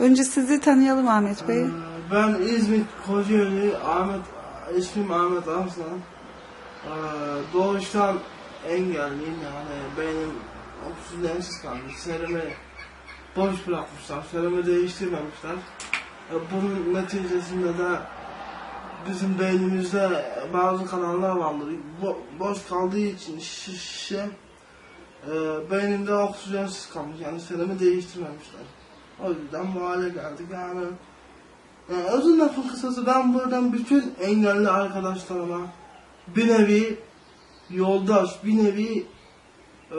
Önce sizi tanıyalım Ahmet Bey. Ee, Ben İzmit Kocaeli Ahmet ismim Ahmet Arslan. Ee, Doğuştan engelliyim yani benim oksijensiz kalmış. Serimi boş bırakmışlar. Serimi değiştirmemişler. Ee, Bunun neticesinde de bizim beynimizde bazı kanallar vardır. Bo- boş kaldığı için şişe e, beynimde oksijensiz kalmış. Yani serimi değiştirmemişler. O yüzden bu hale geldik yani. Yani uzun lafın kısası ben buradan bütün engelli arkadaşlarıma bir nevi yoldaş, bir nevi e,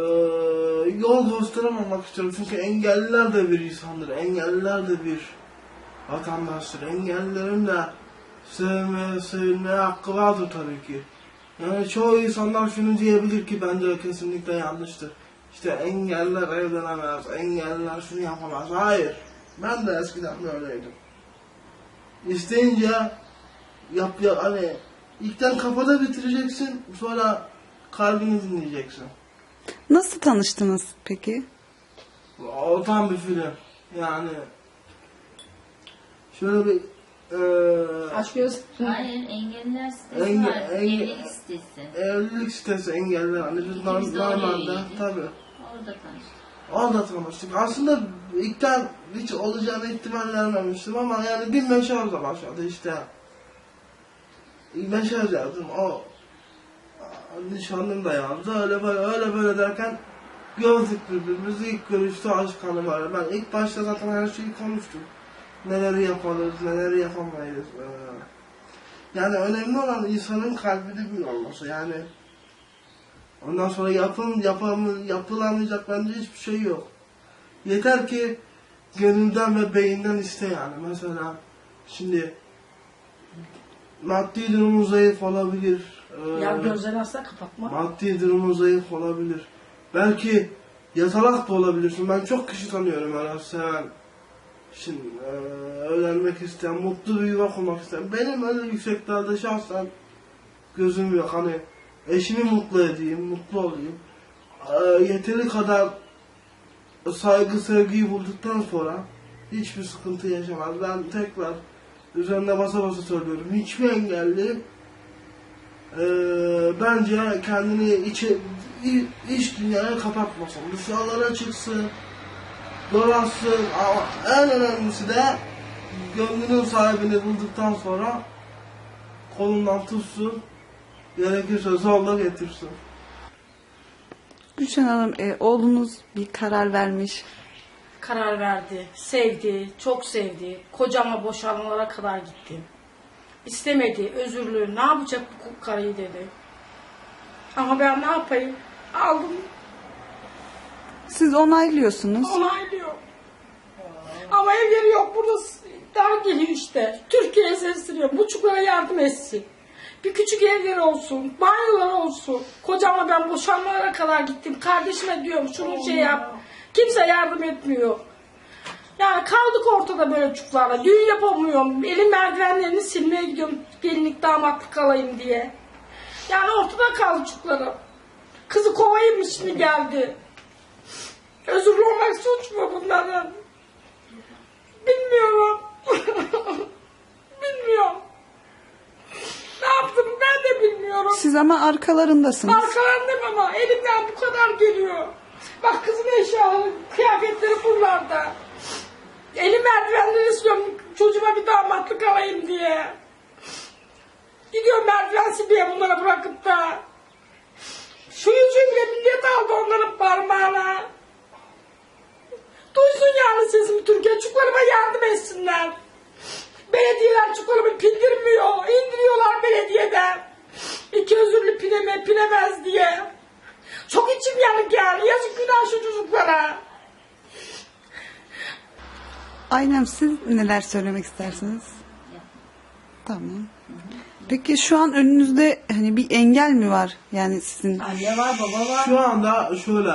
yol gösteren olmak istiyorum. Çünkü engelliler de bir insandır, engelliler de bir vatandaştır. Engellilerin de sevmeye, sevilmeye hakkı vardır tabii ki. Yani çoğu insanlar şunu diyebilir ki bence kesinlikle yanlıştır. İşte engelliler evlenemez, engelliler şunu yapamaz. Hayır. Ben de eskiden böyleydim. İsteyince yap ya hani ilkten kafada bitireceksin sonra kalbini dinleyeceksin. Nasıl tanıştınız peki? O tam bir film. Yani şöyle bir eee Aşk göz. Hayır, engelliler sitesi Enge- var. enge- Evlilik sitesi. evlilik sitesi engelli hani biz normalde tabii. Orada tanıştık. Orada tanıştık. Aslında ilkten hiç olacağını ihtimal vermemiştim ama yani bir meşazla başladı işte. Meşaz yazdım. O nişanlım da yazdı. Öyle böyle öyle böyle derken gördük birbirimizi ilk görüşte aşk kanı var. Ben ilk başta zaten her şeyi konuştum. Neleri yaparız, neleri yapamayız. Yani önemli olan insanın kalbinde bir olması. Yani Ondan sonra yapım, yapım, yapılamayacak bence hiçbir şey yok. Yeter ki gönülden ve beyinden iste yani. Mesela şimdi maddi durumu zayıf olabilir. Ee, Ya gözlerini asla kapatma. maddi durumu zayıf olabilir. Belki yatalak da olabilirsin. Ben çok kişi tanıyorum öyle seven. Şimdi e, öğrenmek isteyen, mutlu bir yuva kurmak isteyen. Benim öyle yükseklerde şahsen gözüm yok. Hani eşimi mutlu edeyim, mutlu olayım. E, yeteri kadar saygı, sevgiyi bulduktan sonra hiçbir sıkıntı yaşamaz. Ben tekrar üzerine basa basa söylüyorum. Hiçbir engelli e, bence kendini içe, iç dünyaya kapatmasın. Dışarılara çıksın, dolaşsın ama en önemlisi de gönlünün sahibini bulduktan sonra kolundan tutsun, gerekirse zorla getirsin. Gülşen Hanım, e, oğlunuz bir karar vermiş. Karar verdi. Sevdi. Çok sevdi. Kocama boşanmalara kadar gitti. İstemedi. Özürlü. Ne yapacak bu karıyı dedi. Ama ben ne yapayım? Aldım. Siz onaylıyorsunuz. Onaylıyor. Ama ev yeri yok. Burada s- daha geliyor işte. Türkiye'ye sesleniyor. Bu çocuklara yardım etsin. Bir küçük evleri olsun. Banyolar olsun. Kocamla ben boşanmalara kadar gittim. Kardeşime diyorum şunu şey yap. Kimse yardım etmiyor. Yani kaldık ortada böyle çocuklarla. Düğün yapamıyorum. Elin merdivenlerini silmeye gidiyorum. Gelinlik damatlık alayım diye. Yani ortada kaldı çocuklarım. Kızı kovayım mı şimdi geldi. Özürlü olmak suç mu bunların? Bilmiyorum. Bilmiyorum. Ne yaptım ben de bilmiyorum. Siz ama arkalarındasınız. Arkalarındayım ama elimden bu kadar geliyor. Bak kızın eşyaları, kıyafetleri buralarda. Elim merdivenleri istiyorum çocuğuma bir damatlık alayım diye. Gidiyorum merdiven silmeye bunlara bırakıp da. Şu yüzüğü bile millet aldı onların parmağına. Duysun yani sesimi Türkiye. Çocuklarıma yardım etsinler. Belediyeler çocuklarımı pindirmiyor. indiriyorlar belediyeden. İki özürlü pineme pinemez diye. Çok içim yanık yani. Yazık günah şu çocuklara. Aynen siz neler söylemek istersiniz? Tamam. Peki şu an önünüzde hani bir engel mi var? Yani sizin Anne var baba var. Şu anda şöyle,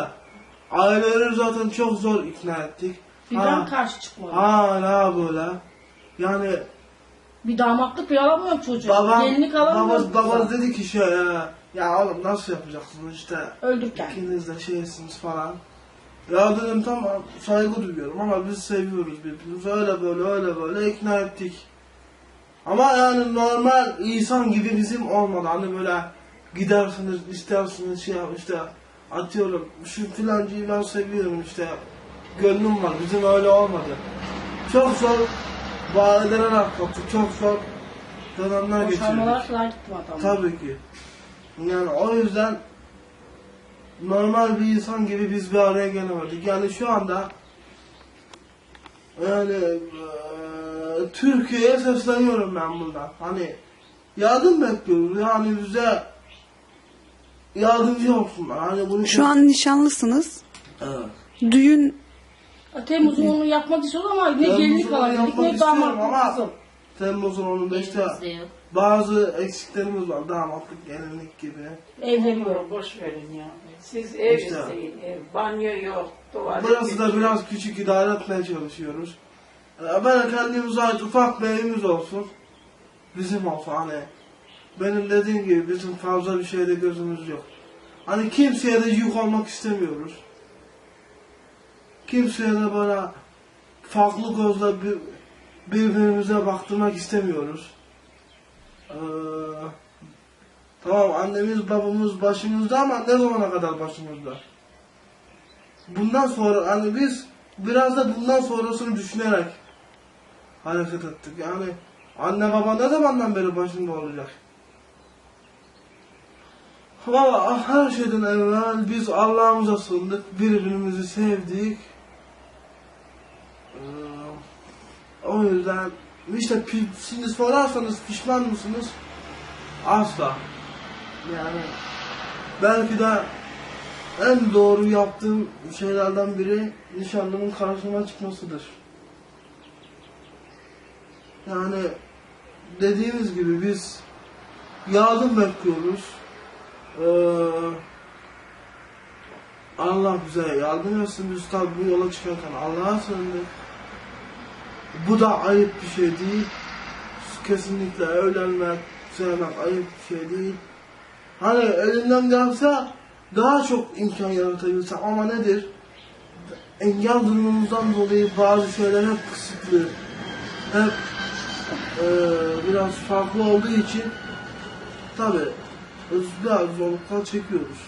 aileleri zaten çok zor ikna ettik. Bir Ha, karşı çıkmadım. Hala böyle. Yani Bir damatlık bir alamıyorum çocuğu. babam, Gelinlik alamıyorum. babam, babam dedi ki şey ya, ya oğlum nasıl yapacaksın işte Öldürken. ikiniz de şeysiniz falan. Ya dedim tamam saygı duyuyorum ama biz seviyoruz birbirimizi öyle böyle öyle böyle ikna ettik. Ama yani normal insan gibi bizim olmadı. Hani böyle gidersiniz istersiniz şey yap işte atıyorum şu filancıyı ben seviyorum işte gönlüm var. Bizim öyle olmadı. Çok zor badireler atlattık. Çok zor dönemler geçirdik. Boşanmalara kadar gittim adam. Tabii ki. Yani o yüzden normal bir insan gibi biz bir araya gelemedik. Yani şu anda yani eee, Türkiye'ye sesleniyorum ben bundan. Hani yardım bekliyoruz. Yani bize yardımcı olsunlar. Hani bunu Şu an nişanlısınız. evet. Düğün Temmuz'un onu yapmak istiyoruz ama ne Temmuz'un gelinlik onu alabildik yapmak ne istiyorum damatlık ama- kızım. Temmuz'un 15'te Elimizde yok. bazı eksiklerimiz var. Damatlık, gelinlik gibi. Evleniyorum. Boş verin ya. Siz ev İşte. isteyin. Ev. Banyo yok. Tuvalet Burası da yok. biraz küçük idare etmeye çalışıyoruz. Ee, Ben kendimize ait ufak bir evimiz olsun. Bizim olsun hani. Benim dediğim gibi bizim fazla bir şeyde gözümüz yok. Hani kimseye de yük olmak istemiyoruz. Kimseye de böyle farklı gözle bir, birbirimize baktırmak istemiyoruz. Ee, tamam annemiz babamız başımızda ama ne zamana kadar başımızda? bundan sonra hani biz biraz da bundan sonrasını düşünerek hareket ettik. Yani anne baba ne zamandan beri başında olacak? Valla her şeyden evvel biz Allah'ımıza sığındık, birbirimizi sevdik. Ee, o yüzden işte şimdi sorarsanız pişman mısınız? Asla. Yani belki de en doğru yaptığım şeylerden biri nişanlımın karşıma çıkmasıdır. Yani dediğimiz gibi biz yardım bekliyoruz. Ee, Allah bize yardım etsin. Biz tabi bu yola çıkarken Allah'a sığındık. Bu da ayıp bir şey değil. Kesinlikle evlenmek, sevmek ayıp bir şey değil. Hani elinden gelse daha çok imkan yaratabilsem ama nedir? Engel durumumuzdan dolayı bazı şeyler hep kısıtlı. Hep eee, biraz farklı olduğu için tabi biraz zorluklar çekiyoruz.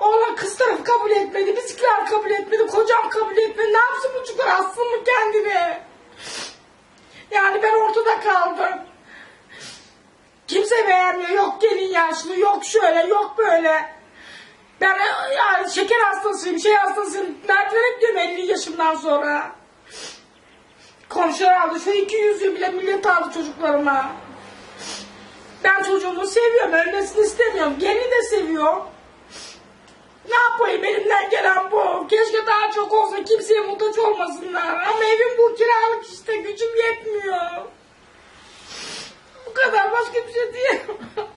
Oğlan kız tarafı kabul etmedi, bizimkiler kabul etmedi, kocam kabul etmedi. Ne yapsın bu çocuklar assın mı kendini? Yani ben ortada kaldım. Kimse beğenmiyor. Yok gelin yaşlı, yok şöyle, yok böyle. Ben yani şeker hastasıyım, şey hastasıyım. Merdivene gidiyorum 50 yaşımdan sonra. Komşular aldı. Şu iki yüzüğü bile millet aldı çocuklarıma. Ben çocuğumu seviyorum. Ölmesini istemiyorum. Gelini de seviyorum. Ne yapayım elimden gelen bu. Keşke daha çok olsa kimseye muhtaç olmasınlar. Ama evim bu kiralık işte gücüm yetmiyor. Bu kadar başka bir şey diyemem.